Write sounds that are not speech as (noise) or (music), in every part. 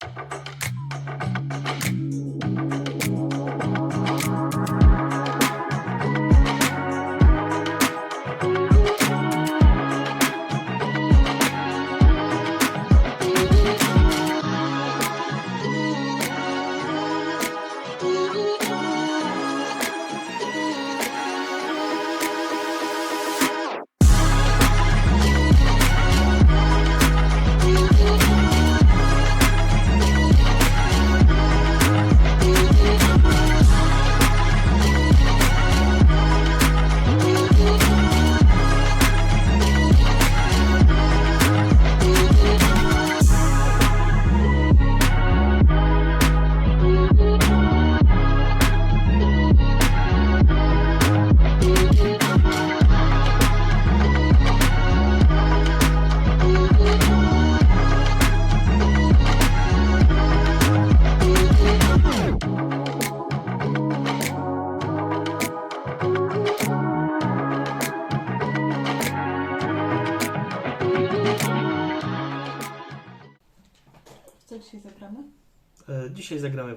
Co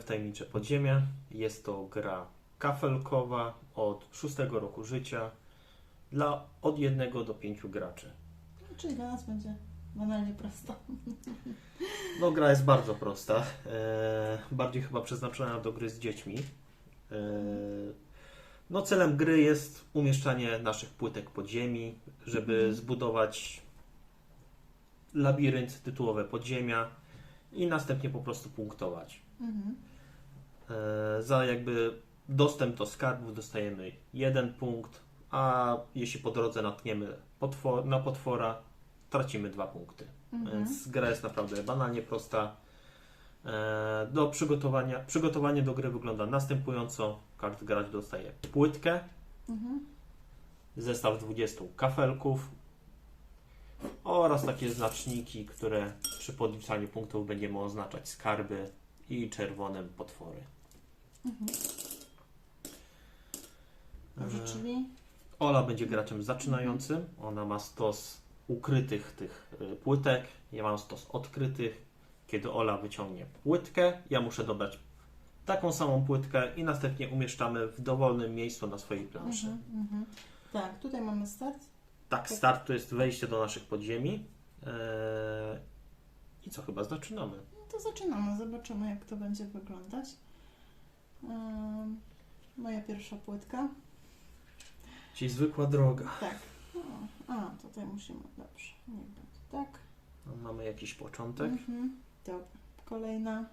w Tajemnicze Podziemie. Jest to gra kafelkowa od szóstego roku życia dla od jednego do pięciu graczy. No, Czyli dla nas będzie banalnie prosto. No, gra jest bardzo prosta. E, bardziej chyba przeznaczona do gry z dziećmi. E, no, celem gry jest umieszczanie naszych płytek podziemi, żeby Mhm. zbudować labirynt tytułowe podziemia i następnie po prostu punktować. Mhm. E, Za jakby dostęp do skarbów dostajemy jeden punkt, a jeśli po drodze natkniemy potwor, na potwora, tracimy dwa punkty. Mhm. Więc gra jest naprawdę banalnie prosta. E, Do przygotowania, przygotowanie do gry wygląda następująco. Każdy gracz dostaje płytkę, Mhm. zestaw 20 kafelków oraz takie znaczniki, które przy podliczaniu punktów będziemy oznaczać skarby i czerwonym potwory. Mhm. Dobrze, E, czyli Ola będzie graczem zaczynającym. Ona ma stos ukrytych tych y, płytek. Ja mam stos odkrytych. Kiedy Ola wyciągnie płytkę, ja muszę dobrać taką samą płytkę i następnie umieszczamy w dowolnym miejscu na swojej planszy. Mhm, mhm. Tak, tutaj mamy start. Tak, start to jest wejście do naszych podziemi. Eee, I co chyba zaczynamy? No to zaczynamy, zobaczymy jak to będzie wyglądać. Ym, moja pierwsza płytka. Czyli zwykła droga. Tak. O, a, tutaj musimy, dobrze, niech będzie tak. No, Mamy jakiś początek. Mhm. Dobra, kolejna.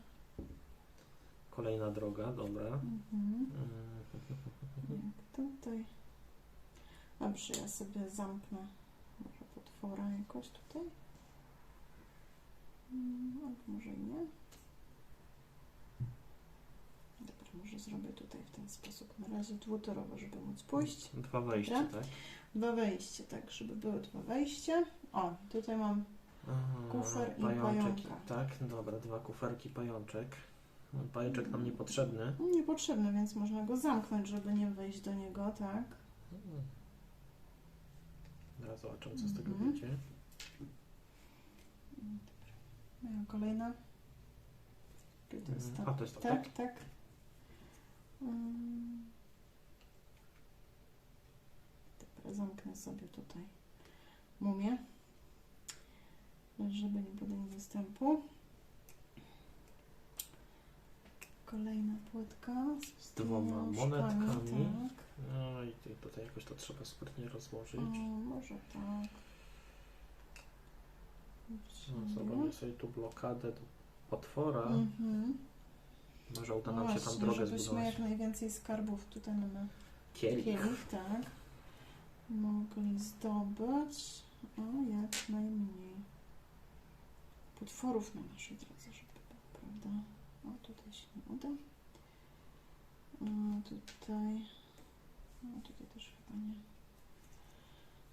Kolejna droga, dobra. Mhm. Mm, Jak tutaj. Dobrze, ja sobie zamknę może potwora jakoś tutaj. Mm, albo może i nie. Dobra, może zrobię tutaj w ten sposób. Na razie dwutorowo, żeby móc pójść. Dwa wejścia, tak? Dwa wejście, tak, żeby były dwa wejścia. O, tutaj mam Kufer i pajączek. Tak, dobra, dwa kuferki, pajączek. Pajączek nam niepotrzebny. niepotrzebny, więc można go zamknąć, żeby nie wejść do niego, tak. Teraz zobaczymy, co z tego Mhm. będzie. Moja kolejna. To jest ta A, to jest to, tak? Tak, tak. Mm. Dobra, zamknę sobie tutaj mumię, żeby nie było jej dostępu. Kolejna płytka z, Z dwoma monetkami. Tak. No i tutaj jakoś to trzeba sprytnie rozłożyć. O, może tak. No, zrobimy sobie tu blokadę do potwora. Mhm. Może uda nam się tam właśnie, drogę żebyśmy zbudować. jak najwięcej skarbów tutaj mamy Kielich. kielich, tak. Mogli zdobyć, a jak najmniej potworów na naszej drodze, żeby było, prawda? O, tutaj się nie uda. A tutaj, no tutaj też chyba nie.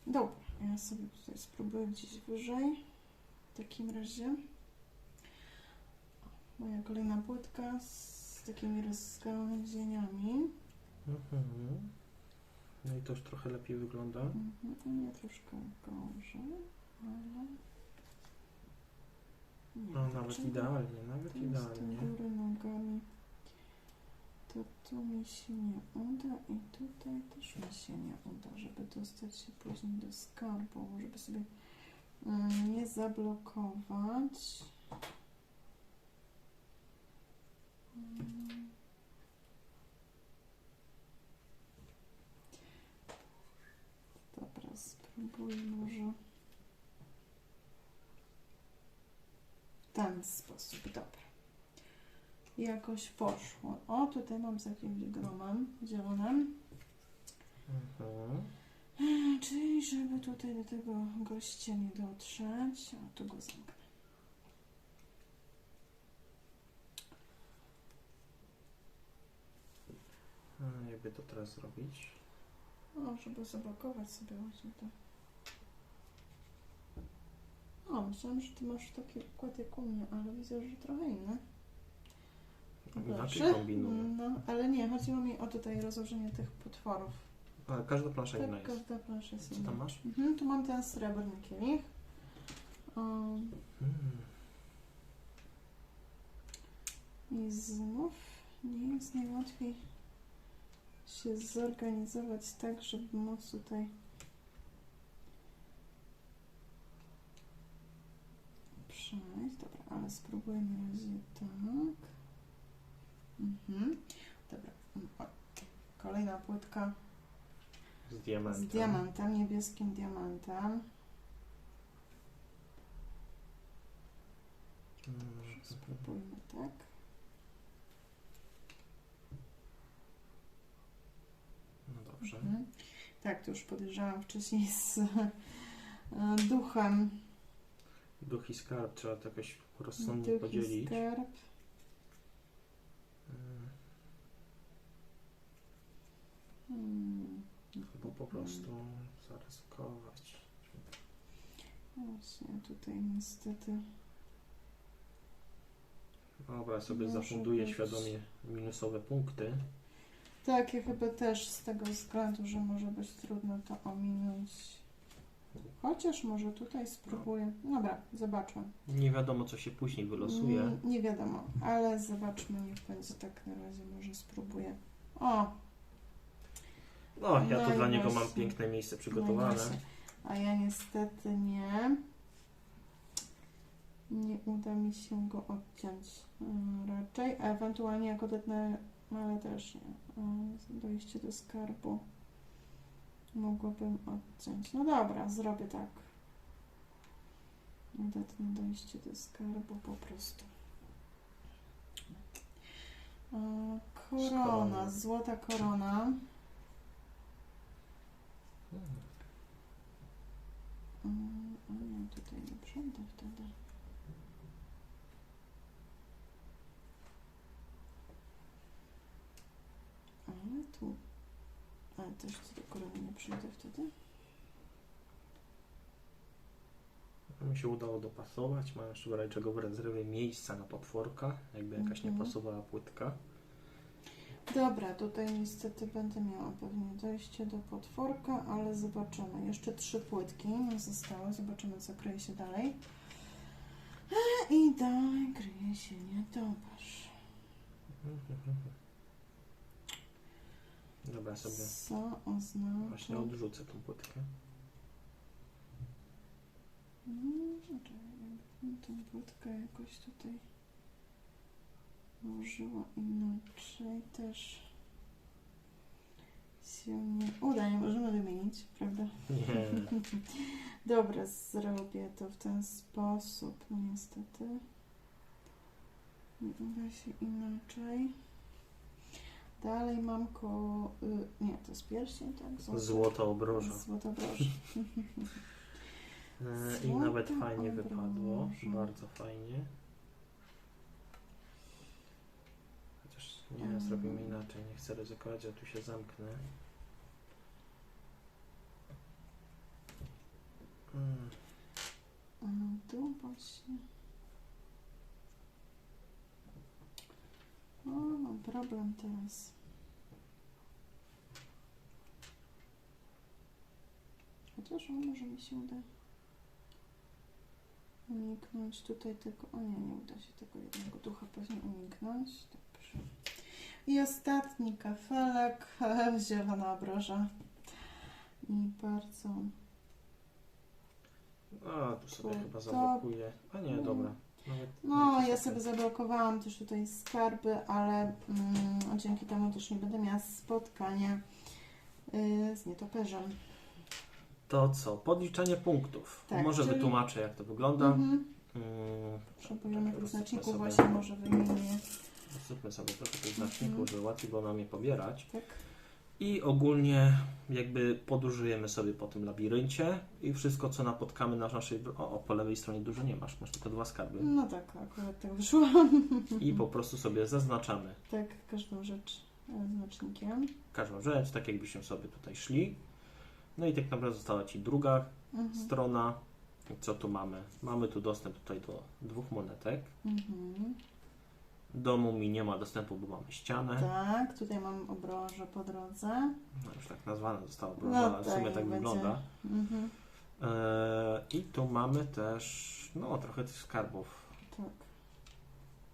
Dobra, ja sobie tutaj spróbuję gdzieś wyżej. W takim razie. Moja kolejna płytka z takimi rozgałęzieniami. Mhm. No i to już trochę lepiej wygląda. Mhm, u mnie troszkę gorzej, ale... No nawet idealnie, nawet idealnie. do góry nogami. To tu mi się nie uda i tutaj też mi się nie uda, żeby dostać się później do skarbu, żeby sobie mm, nie zablokować. Mm. Dobra, spróbuję może w ten sposób. Dobra. Jakoś poszło. O, tutaj mam z jakimś gromem zielonym. Mhm. Czyli żeby tutaj do tego gościa nie dotrzeć. O, tu go zamknę. A, Jakby to teraz zrobić? O, żeby zablokować sobie właśnie to. O, myślałam, że ty masz taki układ jak u mnie, ale widzę, że trochę inny. Inaczej Dobrze. kombinuję. No, ale nie, chodziło mi o tutaj rozłożenie tych potworów. Ale każda plansza inna Tak, jest. każda plansza jest Co inna. tam masz? Mhm, tu mam ten srebrny kielich. Um. I znów nie jest najłatwiej się zorganizować tak, żeby móc tutaj przejść. Dobra, ale spróbuję na razie tak. Mhm. Dobra. O, kolejna płytka Z diamentem. z diamentem, niebieskim diamentem. Hmm. Spróbujmy tak. No dobrze. Mhm. Tak, to już podejrzewałam wcześniej z e, duchem. Duch i skarb trzeba to jakoś rozsądnie Duch podzielić. skarb. Hmm. Hmm. Albo po prostu zaryzykować. Właśnie, tutaj niestety. Dobra, sobie Może zafunduję być. świadomie minusowe punkty. Tak, ja chyba też z tego względu, że może być trudno to ominąć. Chociaż może tutaj spróbuję. Dobra, zobaczmy. Nie wiadomo, co się później wylosuje. Mm, nie wiadomo, ale zobaczmy, niech będzie tak na razie. Może spróbuję. O, No, ja No tu i dla niego mam piękne miejsce No przygotowane. A ja niestety nie. Nie uda mi się go odciąć mm, raczej. A ewentualnie jako detnę, no ale też nie. Mm, Dojście do skarbu mogłabym odciąć. No dobra, zrobię tak. Odetnę dojście do skarbu po prostu. Korona, złota korona. Hmm. A nie, tutaj nie przejdę wtedy. Ale tu. Ale też do korony nie przejdę wtedy. Mi się udało dopasować. Mam jeszcze czego w rezerwie miejsca na potworka, jakby jakaś nie Mhm. pasowała płytka. Dobra, tutaj niestety będę miała pewnie dojście do potworka, ale zobaczymy. Jeszcze trzy płytki mi zostały. Zobaczymy, co kryje się dalej. A, I dalej kryje się nietoperz. Dobra, sobie Co oznacza... właśnie odrzucę tą płytkę. Mm, czekaj, jakbym tą płytkę jakoś tutaj użyła inaczej też się nie uda, nie możemy wymienić, prawda? Nie. (laughs) Dobra, zrobię to w ten sposób, no niestety. Nie uda się inaczej. Dalej mam ko... Y, nie, to jest pierścień, tak? Złota obroża. Złota broż. (laughs) E, I Złota nawet fajnie wypadło. obroża. Bardzo fajnie. Chociaż nie, Mm. zrobimy inaczej. Nie chcę ryzykować, że tu się zamknę. Mm. Tu właśnie. O, mam problem teraz. Chociaż o, może mi się uda. uniknąć tutaj tego. O nie, nie uda się tego jednego ducha pewnie uniknąć. Dobrze. I ostatni kafelek, (laughs) zielona obroża. I bardzo. A, tu sobie Tu, chyba to- zablokuję. A nie, dobra. No, ja sobie zablokowałam też tutaj skarby, ale mm, dzięki temu też nie będę miała spotkania y, z nietoperzem. To co? Podliczanie punktów. Tak, Może czyli- wytłumaczę, jak to wygląda. Mhm. Mm, Poszukujemy tych znaczników, sobie- właśnie może wymienię. Rozsypmy sobie trochę tych Mhm. znaczników, żeby łatwiej było nam je pobierać. Tak. I ogólnie jakby podróżujemy sobie po tym labiryncie i wszystko, co napotkamy na naszej... O, o, po lewej stronie dużo nie masz, masz tylko dwa skarby. No tak, akurat tak wyszło. I po prostu sobie zaznaczamy Tak, każdą rzecz e, znacznikiem. każdą rzecz, tak jakbyśmy sobie tutaj szli. No i tak naprawdę została Ci druga Mhm. strona. Co tu mamy? Mamy tu dostęp tutaj do dwóch monetek. Mhm. Domu mi nie ma dostępu, bo mamy ścianę. Tak, tutaj mam obroże po drodze. No już tak nazwana została No broża, ale w tak, sumie tak będzie. wygląda. Mhm. Eee, I tu mamy też, no trochę tych skarbów. Tak.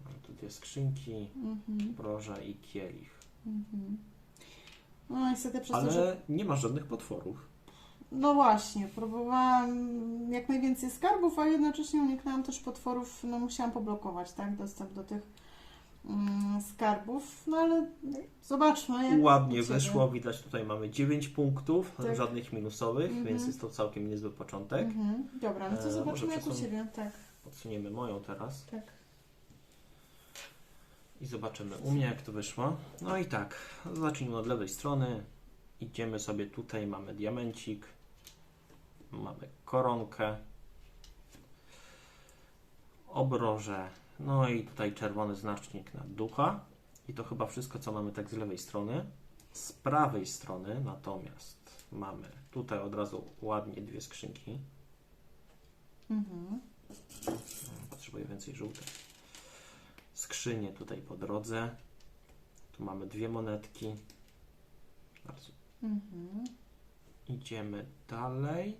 Mamy tu dwie skrzynki, Mhm. broża i kielich. Mhm. No niestety przez to, że... Ale nie ma żadnych potworów. No właśnie, próbowałam jak najwięcej skarbów, a jednocześnie uniknęłam też potworów, no musiałam poblokować, tak, dostęp do tych skarbów, no ale zobaczmy jak Ładnie wyszło, widać tutaj mamy 9 punktów, Tak. żadnych minusowych, Mhm. więc jest to całkiem niezły początek. Mhm. Dobra, no to E, zobaczmy może jak u Ciebie, tak, Podsuniemy moją teraz tak. i zobaczymy u mnie jak to wyszło. No i tak, zacznijmy od lewej strony. Idziemy sobie tutaj, mamy diamencik, mamy koronkę, obroże, no i tutaj czerwony znacznik na ducha. I to chyba wszystko, co mamy tak z lewej strony. Z prawej strony natomiast mamy tutaj od razu ładnie dwie skrzynki. Mhm. Potrzebuję więcej żółtych. Skrzynie tutaj po drodze. Tu mamy dwie monetki. Bardzo. Mhm. Idziemy dalej.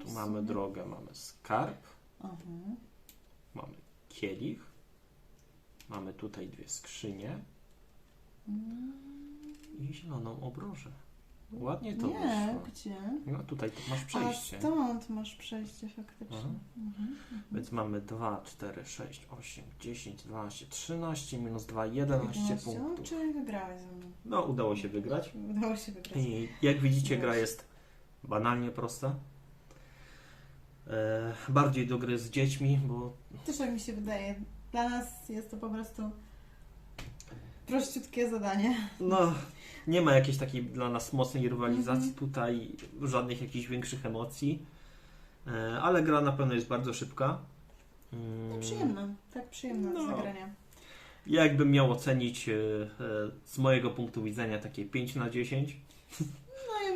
Tu mamy drogę, mamy skarb, Mhm. Mamy kielich. Mamy tutaj dwie skrzynie i zieloną obrożę. Ładnie to Nie, wyszło. gdzie? No tutaj tu masz A przejście. stąd masz przejście faktycznie. Aha. Mhm. Mhm. Więc mamy 2, 4, 6, 8, 10, 12, 13, minus 2, 11 11, punktów. Czyli wygrałeś ze mną. No, udało się wygrać. Udało się wygrać. I jak widzicie, gra jest banalnie prosta. E, bardziej do gry z dziećmi, bo Też tak mi się wydaje. Dla nas jest to po prostu prościutkie zadanie. no, nie ma jakiejś takiej dla nas mocnej rywalizacji Mhm. tutaj, żadnych jakichś większych emocji. E, ale gra na pewno jest bardzo szybka. Mm, No, przyjemna, tak przyjemna No. zagrania. Jakbym miał ocenić e, z mojego punktu widzenia takie 5 na 10, No ja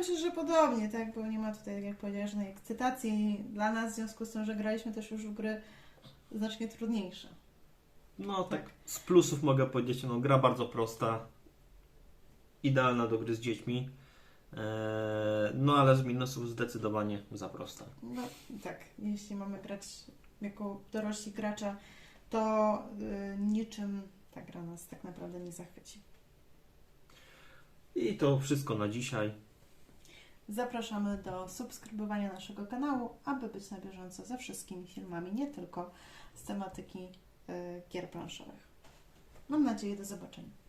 myślę, że podobnie, tak, bo nie ma tutaj, tak jak powiedziałeś, żadnej ekscytacji dla nas, w związku z tym, że graliśmy też już w gry znacznie trudniejsze. No tak, z plusów mogę powiedzieć, no gra bardzo prosta, idealna do gry z dziećmi, Eee, no ale z minusów zdecydowanie za prosta. No tak, jeśli mamy grać jako dorośli gracza, to y, niczym ta gra nas tak naprawdę nie zachwyci. I to wszystko na dzisiaj. Zapraszamy do subskrybowania naszego kanału, aby być na bieżąco ze wszystkimi filmami, nie tylko z tematyki y, gier planszowych. Mam nadzieję, do zobaczenia.